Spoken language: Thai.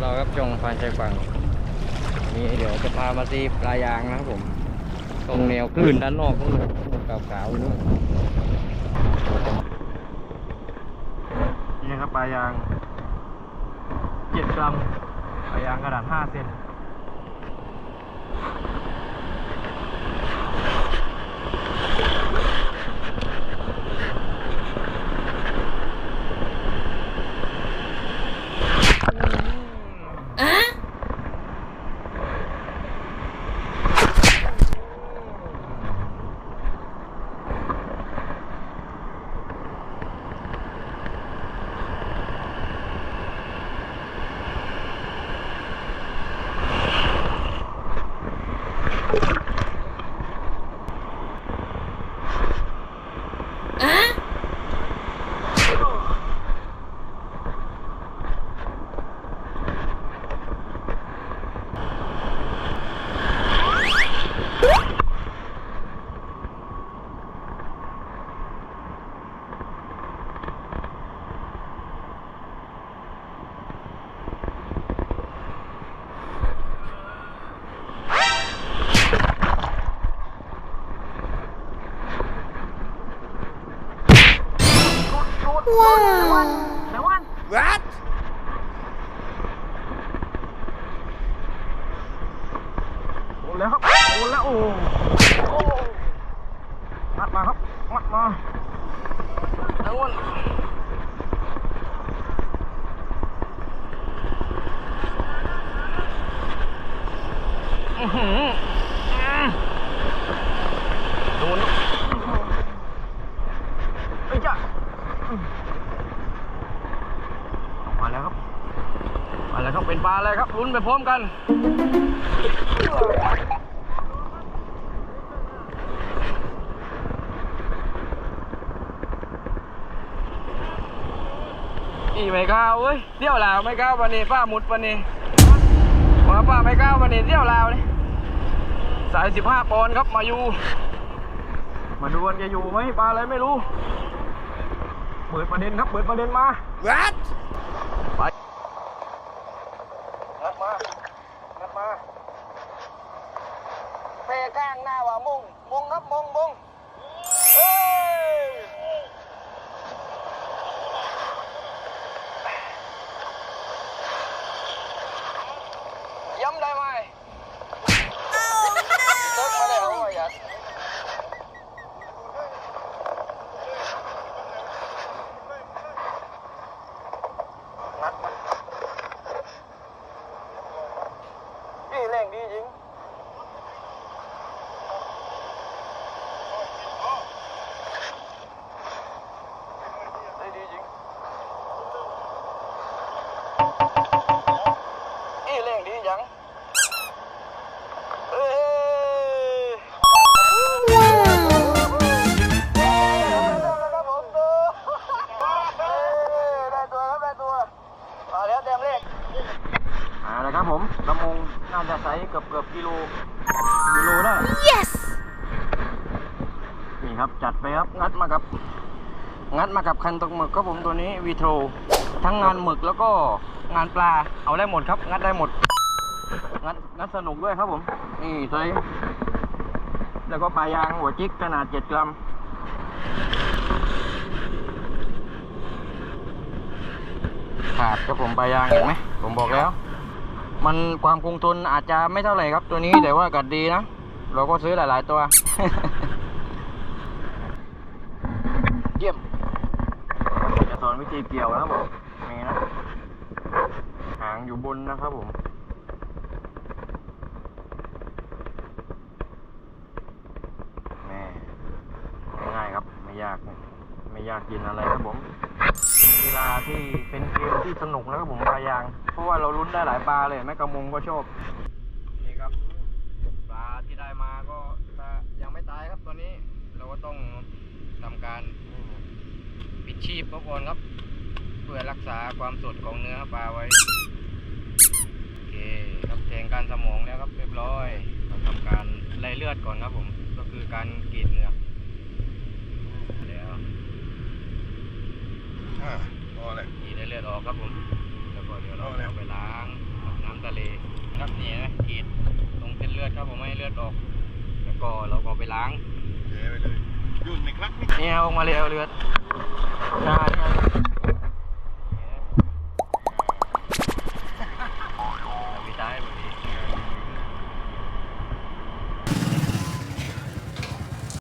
เราครับจงพานชายฝั่งนี่เดี๋ยวจะพามาตีปลายางนะครับผม ตรงแนวคลื่นด้านนอกนู่นเลยขาวๆนู่นนี่ครับปลายางเจ็ดกรัมปลายางกระดาษห้าเซน โอ้แล้วครับโอ้แล้วโอ้โอ้มัดมาครับ มัดมาทั้งวันอื้อหืออื้อโดนเอ้ยจ้ะอื้อมา แล้วครับมาแล้วครับเป็นปลาอะไรครับลุ้นไปพร้อมกันอีไม่ก้าวเว้ยเที่ยวลาวไม่ก้าววันนี้ป้าหมุดวันนี้มาป้าไม่ก้าววันนี้เที่ยวลาวนี่สายสิบห้าปอนด์ครับมาอยู่ มาดูกันแกอยู่ไหมปลาอะไรไม่รู้เปิดประเด็นครับเปิดประเด็นมา What? ไปงัดมางัดมาเพก้างหน้าว่า มง มงครับ มง มง เลขมาแล้วครับผมลำมงน่าจะใสเกือบเกือบกิโลกิโลได้ Yes! นี่ครับจัดไปครับงัดมากับงัดมากับคันตกหมึกครับผมตัวนี้วีโทรทั้งงานหมึกแล้วก็งานปลาเอาได้หมดครับ งัดได้หมด งัดงัดสนุกด้วยครับผม นี่ใส่แล้วก็ปลายางหัวจิกขนาดเจ็ดกรัม ขาดครับผมปลายางเห็นไหมผมบอกแล้ว มันความคงทนอาจจะไม่เท่าไหร่ครับ ตัวนี้แต่ว่ากัดดีนะ เราก็ซื้อหลาย ๆ ตัว เยี่ยมจะสอนวิธีเกี่ยวนะครับผมนี่นะหางอยู่บนนะครับผมแม่ง่ายๆครับไม่ยาก ไม่ยากกินอะไรครับผมเป็น กีฬาที่เป็นเกมที่สนุกนะครับผมปลายาง เพราะว่าเราลุ้นได้หลายปลาเลยแม่กระมงก็ชอบนี่ครับปลาที่ได้มาก็ถ้ายังไม่ตายครับตอนนี้เราก็ต้องทำการปิดชีพก่อนครับ เพื่อรักษาความสดของเนื้อปลาไว้โอเคครับแทงการสมองแล้วครับเรียบร้อยเราทำการไล่เลือดก่อนครับผมก็คือการกรีดเหงือ อกครับผมแล้วก็เดี๋ยวเราเอาไปล้างน้ำทะเลครับนี่นะขีดตรงเส้นเลือดครับผมให้เลือดออก แล้วก็เราก็ไปล้างเทไปเลยยุ่นไหมครับเนี่ยออกมาเลยเอาเลือดใช่